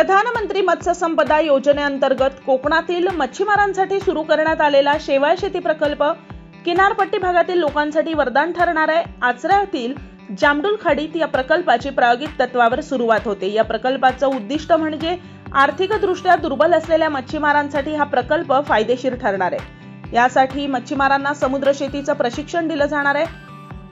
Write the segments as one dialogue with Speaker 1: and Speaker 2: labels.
Speaker 1: प्रधानमंत्री मत्स्य संपदा योजनेअंतर्गत कोकणातील मच्छीमारांसाठी सुरू करण्यात आलेला शेवाळ शेती प्रकल्प किनारपट्टी भागातील लोकांसाठी वरदान ठरणार आहे. आचऱ्यातील जामडुल खाडीत या प्रकल्पाची प्रायोगिक तत्वावर सुरुवात होते. या प्रकल्पाचं उद्दिष्ट म्हणजे आर्थिकदृष्ट्या दुर्बल असलेल्या मच्छीमारांसाठी हा प्रकल्प फायदेशीर ठरणार आहे. यासाठी मच्छीमारांना समुद्र शेतीचं प्रशिक्षण दिलं जाणार आहे.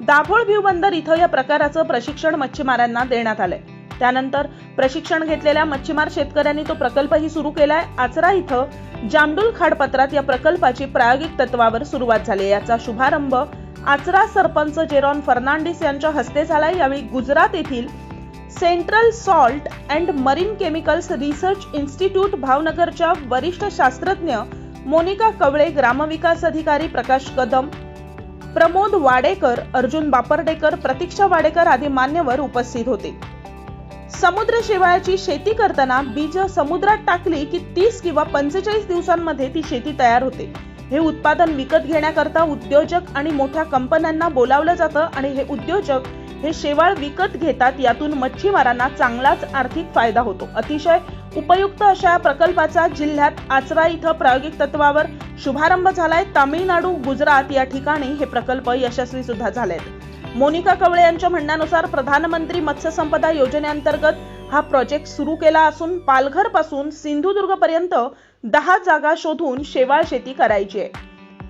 Speaker 1: दाभोळ भिव बंदर इथं या प्रकाराचं प्रशिक्षण मच्छीमारांना देण्यात आलंय. त्यानंतर प्रशिक्षण घेतलेल्या मच्छीमार शेतकऱ्यांनी तो प्रकल्पही सुरू केलाय. आचरा इथं जामडुल खाडपत्रात या प्रकल्पाची प्रायोगिक तत्वावर सुरुवात झाली याचा शुभारंभ आचरा सरपंच जेरॉन फर्नांडिस यांच्या हस्ते झाला यावेळी गुजरात येथील central salt and marine chemicals research institute भावनगरच्या वरिष्ठ शास्त्रज्ञ मोनिका कवळे ग्रामविकास अधिकारी प्रकाश कदम प्रमोद वाडेकर अर्जुन बापर्डेकर प्रतीक्षा वाडेकर आदी मान्यवर उपस्थित होते. समुद्र शेवाळाची शेती करताना बीज समुद्रात टाकली की तीस किंवा पंचेचाळीस दिवसांमध्ये ती शेती तयार होते. हे उत्पादन विकत घेण्याकरता उद्योजक आणि मोठ्या कंपन्यांना बोलावलं जातं आणि हे उद्योजक हे शेवाळ विकत घेतात यातून मच्छीमारांना चांगलाच आर्थिक फायदा होतो. अतिशय उपयुक्त अशा या प्रकल्पाचा जिल्ह्यात आचरा इथं प्रायोगिक तत्वावर शुभारंभ झालाय. तामिळनाडू गुजरात या ठिकाणी हे प्रकल्प यशस्वी सुद्धा झालेत. मोनिका कवळे यांच्या म्हणण्यानुसार प्रधानमंत्री मत्स्य संपदा योजनेअंतर्गत हा प्रोजेक्ट सुरू केला असून पालघरपासून सिंधुदुर्ग पर्यंत दहा जागा शोधून शेवाळ शेती करायची आहे.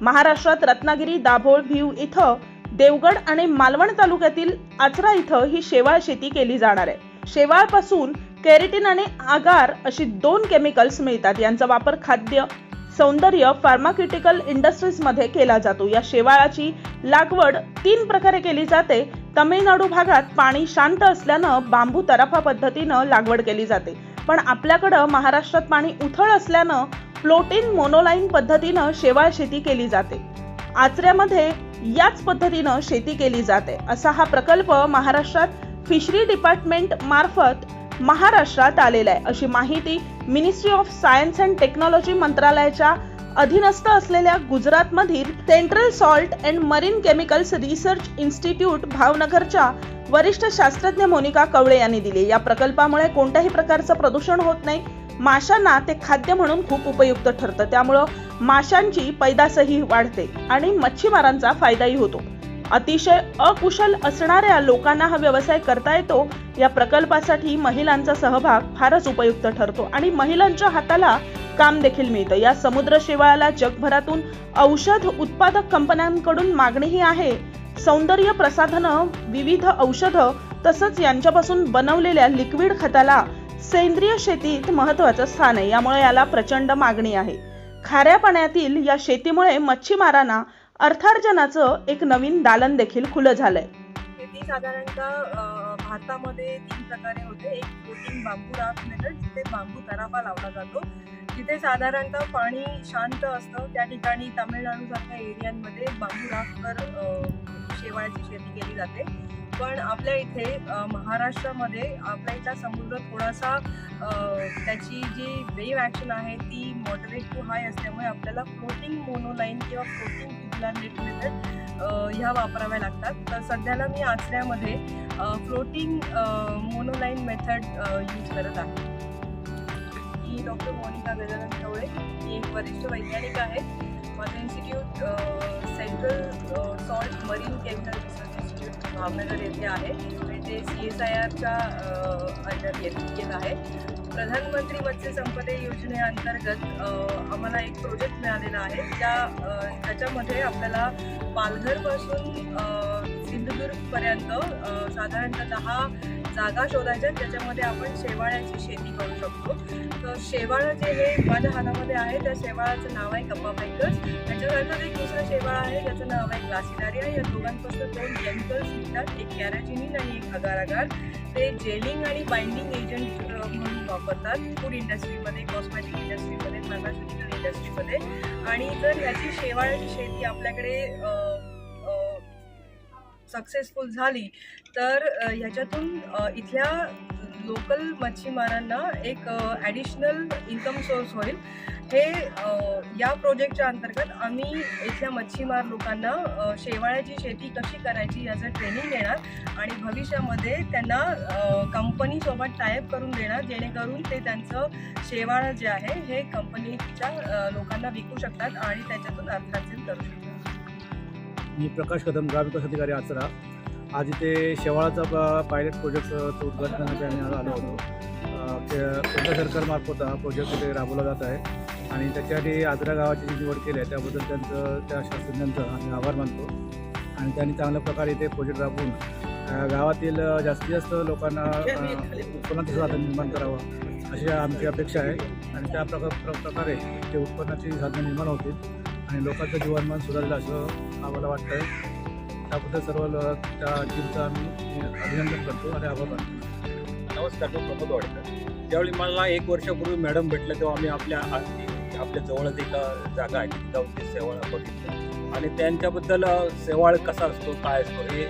Speaker 1: महाराष्ट्रात रत्नागिरी दाभोळ व्ह्यू इथं देवगड आणि मालवण तालुक्यातील आचरा इथं ही शेवाळ शेती केली जाणार आहे. शेवाळपासून केरेटिन आणि आगार अशी दोन केमिकल्स मिळतात. यांचा वापर खाद्य सौंदर्य फार्माक्युटिकल इंडस्ट्रीजमध्ये केला जातो. या शेवाळाची लागवड तीन प्रकारे केली जाते. तमिळनाडू भागात पाणी शांत असल्यानं बांबू तराफा पद्धतीनं लागवड केली जाते. पण आपल्याकडं महाराष्ट्रात पाणी उथळ असल्यानं फ्लोटिन मोनोलाईन पद्धतीनं शेवाळ शेती केली जाते. आचऱ्यामध्ये याच पद्धतीनं शेती केली जाते. असा हा प्रकल्प महाराष्ट्रात फिशरी डिपार्टमेंट मार्फत महाराष्ट्रात आलेला आहे. अशी माहिती ministry of science and technology मंत्रालयाच्या अधीनस्थ असलेल्या गुजरातमधील central salt and marine chemicals research institute भावनगरच्या वरिष्ठ शास्त्रज्ञ मोनिका कवळे यांनी दिली. या प्रकल्पामुळे कोणत्याही प्रकारचं प्रदूषण होत नाही. माशांना ते खाद्य म्हणून खूप उपयुक्त ठरतं. त्यामुळं माशांची पैदासही वाढते आणि मच्छीमारांचा फायदाही होतो. अतिशय अकुशल असणाऱ्या लोकांना हा व्यवसाय करता येतो या प्रकल्पासाठी महिलांचा सहभाग फारच उपयुक्त ठरतो आणि महिलांच्या हाताला काम देखील मिळतं. या समुद्र शेवाळाला जगभरातून औषध उत्पादक कंपन्यांकडून मागणीही आहे. सौंदर्य प्रसाधनं विविध औषधं तसंच यांच्यापासून बनवलेल्या लिक्विड खताला सेंद्रिय शेतीत महत्वाचं स्थान आहे. यामुळे याला प्रचंड मागणी आहे. खाऱ्या पाण्यातील या शेतीमुळे मच्छीमारांना अर्थार्जनाचं एक नवीन दालन देखील खुलं झालंय.
Speaker 2: शेती साधारणतः भारतामध्ये तीन प्रकारे होते. एक फ्लोटिंग बांबू राफ मेथड जिथे बांबू तराफा लावला जातो. तिथे साधारणतः पाणी शांत असतं. त्या ठिकाणी तामिळनाडूसारख्या एरियांमध्ये बांबू राफवर शेवाळाची शेवाळ्याची शेती केली जाते. पण आपल्या इथे महाराष्ट्रामध्ये आपल्या इथला समुद्र थोडासा त्याची जी वेव्ह ॲक्शन आहे ती मॉडरेट टू हाय असल्यामुळे आपल्याला फ्लोटिंग मोनोलाईन किंवा फ्लोटिंग ट्युबुलर नेट ह्या वापराव्या लागतात. तर सध्याला मी आचऱ्यामध्ये फ्लोटिंग मोनोलाईन मेथड यूज करत आहे. मी डॉक्टर मोनिका गजानन ठवळे ही एक वरिष्ठ वैज्ञानिक आहे. माझं institute central salt marine chemical research institute Bhavnagar येथे आहे. आणि ते सी एस आय आरच्या अंडर येत येत आहे. प्रधानमंत्री मत्स्य संपदे योजनेअंतर्गत आम्हाला एक प्रोजेक्ट मिळालेला आहे. त्या त्याच्यामध्ये आपल्याला पालघरपासून पर्यंत साधारणतः दहा जागा शोधायच्या त्याच्यामध्ये आपण शेवाळ्याची शेती करू शकतो. तर शेवाळं जे हे माझ्या हातामध्ये आहे त्या शेवाळाचं नाव आहे कप्पा बाईकर्स त्याच्यानंतर एक दुसरं शेवाळ आहे ज्याचं नाव आहे ग्लासिनारिया या दोघांपासून दोन केमिकल्स निघतात एक कॅराचिनिन आणि एक अगारागार ते जेलिंग आणि बाइंडिंग एजंट म्हणून वापरतात. फूड इंडस्ट्रीमध्ये कॉस्मॅटिक इंडस्ट्रीमध्ये फार्मास्युटिकल इंडस्ट्रीमध्ये आणि जर ह्याची शेवाळ्याची शेती आपल्याकडे सक्सेसफुल झाली तर ह्याच्यातून इथल्या लोकल मच्छीमारांना एक ॲडिशनल इन्कम सोर्स होईल. हे या प्रोजेक्टच्या अंतर्गत आम्ही इथल्या मच्छीमार लोकांना शेवाळ्याची शेती कशी करायची याचं ट्रेनिंग देणार आणि भविष्यामध्ये त्यांना कंपनीसोबत टायअप करून देणार जेणेकरून ते त्यांचं शेवाळं जे आहे हे कंपनीच्या लोकांना विकू शकतात आणि त्याच्यातून अर्थार्जन करू शकतात.
Speaker 3: मी प्रकाश कदम ग्रामविकास अधिकारी आचरा. आज इथे शेवाळाचा पायलट प्रोजेक्टचं उद्घाटनासाठी आम्ही आलो होतो. केंद्र सरकारमार्फत हा प्रोजेक्ट इथे राबवला जात आहे. आणि त्याच्यासाठी आजरा गावाची जी निवड केली आहे त्याबद्दल त्यांचं त्या शास्त्रज्ञांचा आम्ही आभार मानतो. आणि त्यांनी चांगल्या प्रकारे इथे प्रोजेक्ट राबवून गावातील जास्तीत जास्त लोकांना उत्पन्नाचं साधन निर्माण करावं अशी आमची अपेक्षा आहे. आणि त्या प्रकारे ते उत्पन्नाची साधनं निर्माण होतील. आणि लोकांचं जीवनमान सुधारलं असं आम्हाला वाटतं त्याबद्दल सर्व त्या टीमचं आम्ही अभिनंदन करतो आणि आभार मानतो.
Speaker 4: नमस्कार मी प्रमोद वाडकर. ज्यावेळी मला एक वर्षापूर्वी मॅडम भेटलं तेव्हा आम्ही आपल्या आपल्या जवळच एका जागा आहे तिथे जाऊन ते शेवाळ बघितलं. आणि त्यांच्याबद्दल सेवाळ कसा असतो काय असतो हे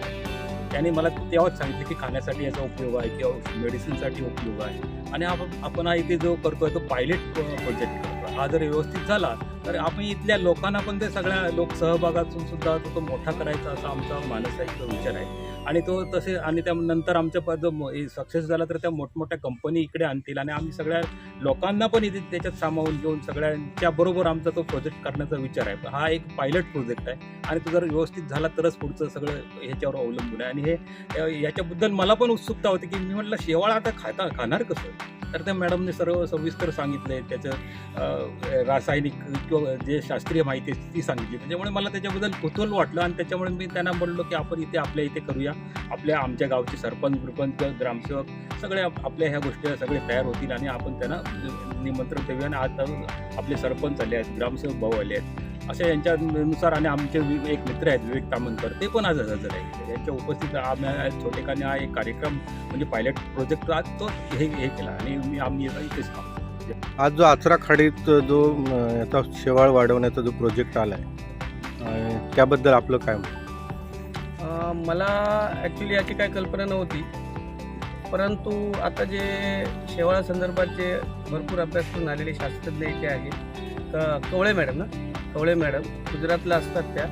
Speaker 4: त्यांनी मला तेव्हाच सांगितलं की खाण्यासाठी याचा उपयोग आहे किंवा मेडिसिनसाठी उपयोग आहे. आणि आपण आपण हा इथे जो करतोय तो पायलट प्रोजेक्ट करतो हा जर व्यवस्थित झाला तर आपण इथल्या लोकांना पण ते सगळ्या लोक सहभागातून सुद्धा तो तो मोठा करायचा असा आमचा मानसिक विचार आहे. आणि तो तसे आणि त्यानंतर आमच्या पद सक्सेस झाला तर त्या मोठमोठ्या कंपनी इकडे आणतील आणि आम्ही सगळ्या लोकांना पण इथे त्याच्यात सामावून घेऊन सगळ्यांच्या बरोबर आमचा तो प्रोजेक्ट करण्याचा विचार आहे. हा एक पायलट प्रोजेक्ट आहे आणि तो जर व्यवस्थित झाला तरच पुढचं सगळं ह्याच्यावर अवलंबून आहे. आणि हे याच्याबद्दल मला पण उत्सुकता होती की मी म्हटलं शेवाळ आता खाता खाणार कसं? तर त्या मॅडमने सर्व सविस्तर सांगितलं त्याचं रासायनिक किंवा जे शास्त्रीय माहिती आहे ती सांगितली. त्याच्यामुळे मला त्याच्याबद्दल कुतूहल वाटलं आणि त्याच्यामुळे मी त्यांना बोललो की आपण इथे आपल्या इथे करूया. आपल्या आमच्या गावचे सरपंच बिरपंच ग्रामसेवक सगळे आपल्या ह्या गोष्टी सगळे तयार होतील आणि आपण त्यांना निमंत्रण देऊया. आणि आज आपले सरपंच आले आहेत ग्रामसेवक भाऊ आले आहेत. अशा यांच्यानुसार आणि आमचे एक मित्र आहेत विवेक तामणकर ते पण आज हजर आहेत. यांच्या उपस्थित आम्ही छोटेखाने हा एक कार्यक्रम म्हणजे पायलट प्रोजेक्ट आज तो हे हे केला आणि मी आम्ही इथेच थांबतो.
Speaker 5: आज जो आचरा खाडीत जो याचा शेवाळ वाढवण्याचा जो प्रोजेक्ट आला आहे त्याबद्दल आपलं काय मत?
Speaker 6: अ, मला ॲक्च्युली याची काही कल्पना नव्हती. परंतु आता जे शेवाळा संदर्भात जे भरपूर अभ्यास करून आलेले शास्त्रज्ञ इथे आहे क कवळे मॅडम ना? कवळे मॅडम गुजरातला असतात त्या.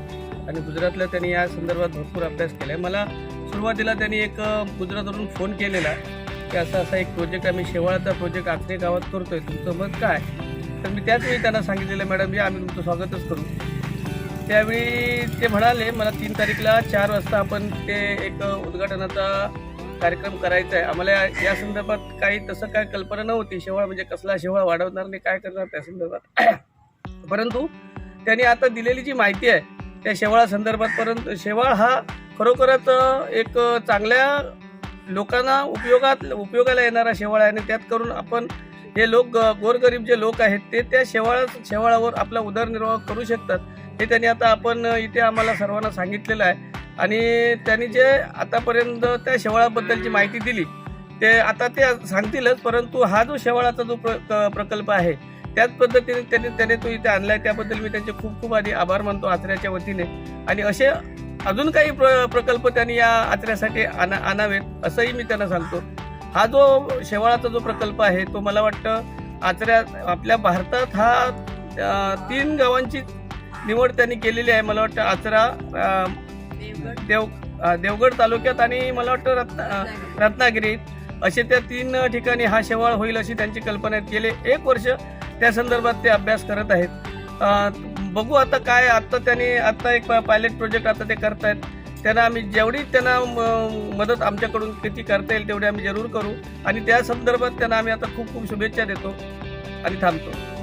Speaker 6: आणि गुजरातला त्यांनी या संदर्भात भरपूर अभ्यास केला आहे मला सुरुवातीला त्यांनी एक गुजरातवरून फोन केलेला की असा असा एक प्रोजेक्ट आम्ही शेवाळाचा प्रोजेक्ट आखरे गावात करतोय. तुमचं मत काय? तर मी त्याच वेळी त्यांना सांगितलेलं मॅडम जे आम्ही तुमचं स्वागतच करू. त्यावेळी ते म्हणाले मला तीन तारीखला चार वाजता आपण ते एक उद्घाटनाचा कार्यक्रम करायचा आहे आम्हाला या- या संदर्भात काही तसं काय कल्पना नव्हती. शेवाळ म्हणजे कसला शेवाळ वाढवणार नाही काय करणार त्या संदर्भात. परंतु त्यांनी आता दिलेली जी माहिती आहे त्या शेवाळा संदर्भात परंतु शेवाळ हा खरोखरच एक चांगल्या लोकांना उपयोगात उपयोगाला येणारा शेवाळ आहे. आणि त्यात करून आपण हे लोक गोरगरीब जे लोक आहेत ते त्या शेवाळा शेवाळावर आपला उदरनिर्वाह करू शकतात. हे त्यांनी आता आपण इथे आम्हाला सर्वांना सांगितलेलं आहे. आणि त्यांनी जे आतापर्यंत त्या शेवाळाबद्दलची माहिती दिली ते आता ते सांगतीलच परंतु हा जो शेवाळाचा जो प्र क- प्रकल्प आहे त्याच पद्धतीने त्यांनी त्याने तो इथे आणलाय. त्याबद्दल मी त्यांचे खूप खूप आधी आभार मानतो आचऱ्याच्या वतीने. आणि असे अजून काही प्र प्रकल्प त्यांनी या आचऱ्यासाठी आणा आणावेत असंही मी त्यांना सांगतो. हा जो शेवाळाचा जो प्रकल्प आहे तो मला वाटतं आचऱ्या आपल्या भारतात हा तीन गावांची निवड त्यांनी केलेली आहे. मला वाटतं आचरा देव देवगड तालुक्यात आणि मला वाटतं रत्ना रत्नागिरीत. असे त्या तीन ठिकाणी हा शेवाळ होईल अशी त्यांची कल्पना केली. एक वर्ष त्या संदर्भात ते अभ्यास करत आहेत. बघू आता काय आता त्यांनी आता एक पायलट प्रोजेक्ट आता ते करतायत. त्यांना आम्ही जेवढी त्यांना म- मदत आमच्याकडून किती करता येईल तेवढी आम्ही जरूर करू. आणि त्या संदर्भात त्यांना आम्ही आता खूप खूप शुभेच्छा देतो. आणि थांबतो.